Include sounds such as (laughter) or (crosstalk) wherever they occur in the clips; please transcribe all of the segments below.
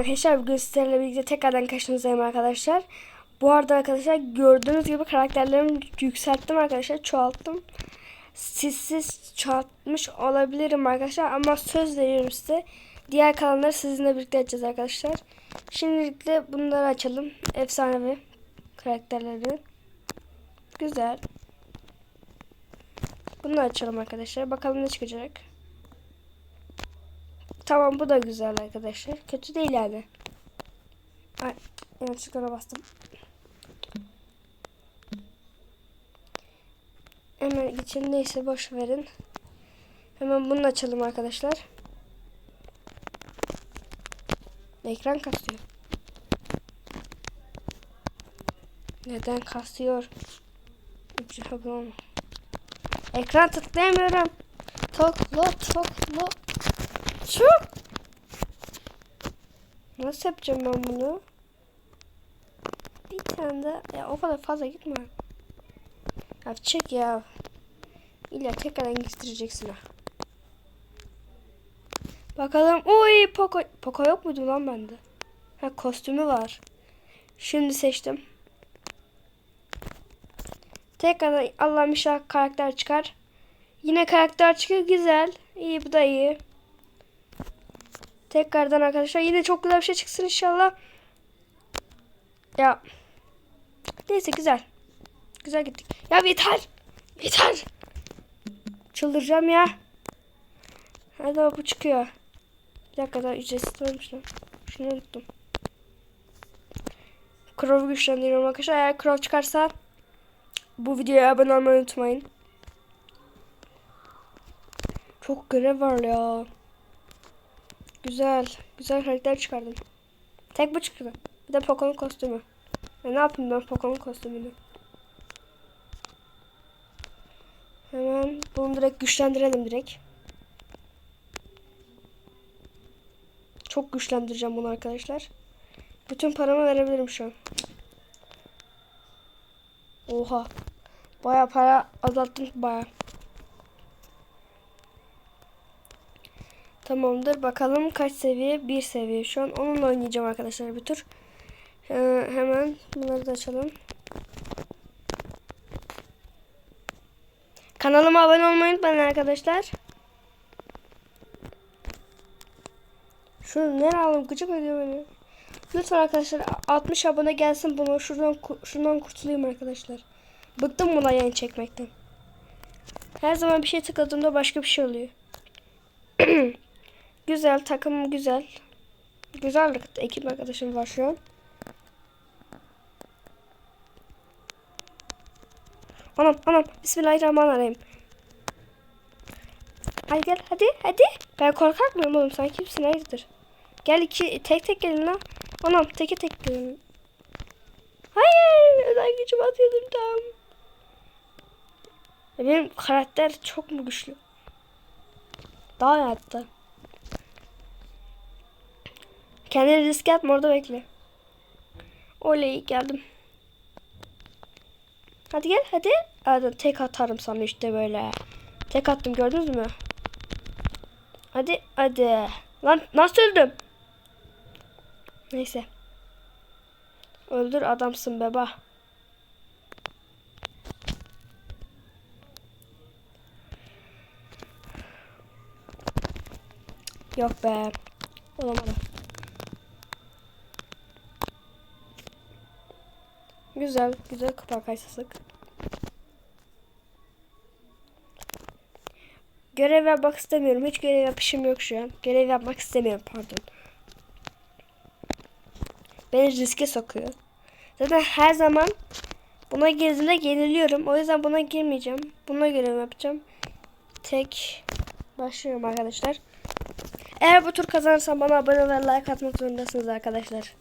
Arkadaşlar bugün sizlerle birlikte tekrardan karşınızdayım arkadaşlar. Bu arada arkadaşlar gördüğünüz gibi karakterlerimi yükselttim arkadaşlar. Çoğalttım. Sizsiz çoğaltmış olabilirim arkadaşlar ama söz veriyorum size. Diğer kalanları sizinle birlikte açacağız arkadaşlar. Şimdilikle bunları açalım. Efsanevi karakterleri. Güzel. Bunu açalım arkadaşlar. Bakalım ne çıkacak. Tamam bu da güzel arkadaşlar. Kötü değil yani. Ay yanlışlıkla bastım. Hemen geçelim neyse boş verin. Hemen bunu açalım arkadaşlar. Ekran kasıyor. Neden? Cevabım. Ekran tıklayamıyorum. Tıkla tıkla. Çok. Nasıl yapacağım ben bunu? Bir tane de ya o kadar fazla gitme. Ya çek ya. İlla tekrardan getireceksin ha. Bakalım. Oy Poco. Poco yok muydu lan bende? Ha kostümü var. Şimdi seçtim. Tekrardan Allah'ım inşallah karakter çıkar. Yine karakter çıkıyor güzel. İyi bu da iyi. Tekrardan arkadaşlar yine çok güzel bir şey çıksın inşallah. Ya. Neyse güzel. Güzel gittik. Ya yeter. Yeter. Çıldıracağım ya. Hadi bu çıkıyor. Bir dakika daha ücretsiz lan. Şunu unuttum. Crow'u güçlendiriyorum arkadaşlar. Eğer Crow çıkarsa bu videoya abone olmayı unutmayın. Çok görev var ya. Güzel. Güzel karakter çıkardım. Tek bu çıktı. Bir de Poco'nun kostümü. Ya ne yapayım ben Poco'nun kostümünü. Hemen bunu direkt güçlendirelim direkt. Çok güçlendireceğim bunu arkadaşlar. Bütün paramı verebilirim şu an. Oha. Baya para azalttım baya. Tamamdır. Bakalım kaç seviye? Bir seviye. Şu an onunla oynayacağım arkadaşlar bir tur. Ee, hemen bunları da açalım. Kanalıma abone olmayı unutmayın arkadaşlar. Şunu nereye aldım? Gıcık ediyor beni. Lütfen arkadaşlar 60 abone gelsin bunu. Şuradan şundan kurtulayım arkadaşlar. Bıktım buna yayın çekmekten. Her zaman bir şey tıkladığımda başka bir şey oluyor. (clears throat) güzel takım güzel. Güzel ekip arkadaşım var şu an. Anam anam bismillahirrahmanirrahim. Hadi gel hadi hadi. Ben korkak mıyım oğlum sen kimsin hayırdır. Gel iki tek tek gelin lan. Anam teke tek gelin. Hayır özel gücüm atıyordum tam. Benim karakter çok mu güçlü? Daha iyi hatta. Kendini riske atma orada bekle. Oley geldim. Hadi gel hadi. Hadi tek atarım sana işte böyle. Tek attım gördünüz mü? Hadi hadi. Lan nasıl öldüm? Neyse. Öldür adamsın beba. Yok be. Olamadı. Güzel, güzel kupa kaysasık. Görev yapmak istemiyorum. Hiç görev yapışım yok şu an. Görev yapmak istemiyorum pardon. Beni riske sokuyor. Zaten her zaman buna girdiğimde yeniliyorum. O yüzden buna girmeyeceğim. Buna görev yapacağım. Tek başlıyorum arkadaşlar. Eğer bu tur kazanırsam bana abone ve like atmak zorundasınız arkadaşlar.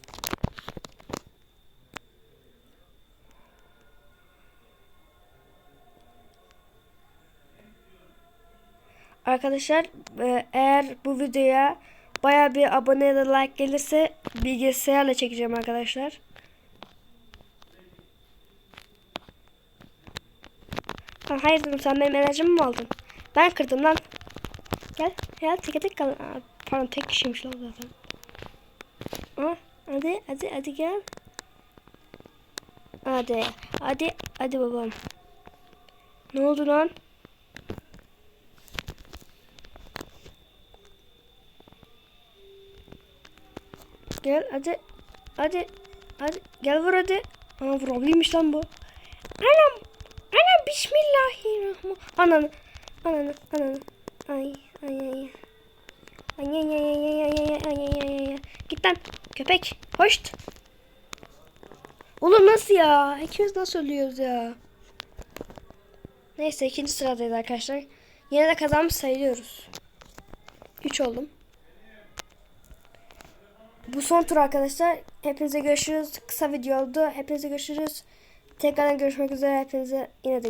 Arkadaşlar e, eğer bu videoya baya bir abone ya da like gelirse bilgisayarla çekeceğim arkadaşlar. Ha, hayır sen benim enerjimi mi aldın? Ben kırdım lan. Gel. Ya tek tek kal. Pardon tek kişiymiş lan zaten. Ha, hadi hadi hadi gel. Hadi hadi hadi babam. Ne oldu lan? Gel hadi. Hadi. Hadi. Gel vur hadi. Aa vurabilmiş lan bu. Anam. Anam bismillahirrahmanirrahim. Ananı. Ananı. Ananı. Ay. Ay ay. Ay ay ay ay ay ay ay ay ay ay. Git lan. Köpek. Hoşt. Oğlum nasıl ya? İkimiz nasıl ölüyoruz ya? Neyse ikinci sıradayız arkadaşlar. Yine de kazanmış sayılıyoruz. 3 oldum. Bu son tur arkadaşlar. Hepinize görüşürüz. Kısa video oldu. Hepinize görüşürüz. Tekrardan görüşmek üzere. Hepinize yine de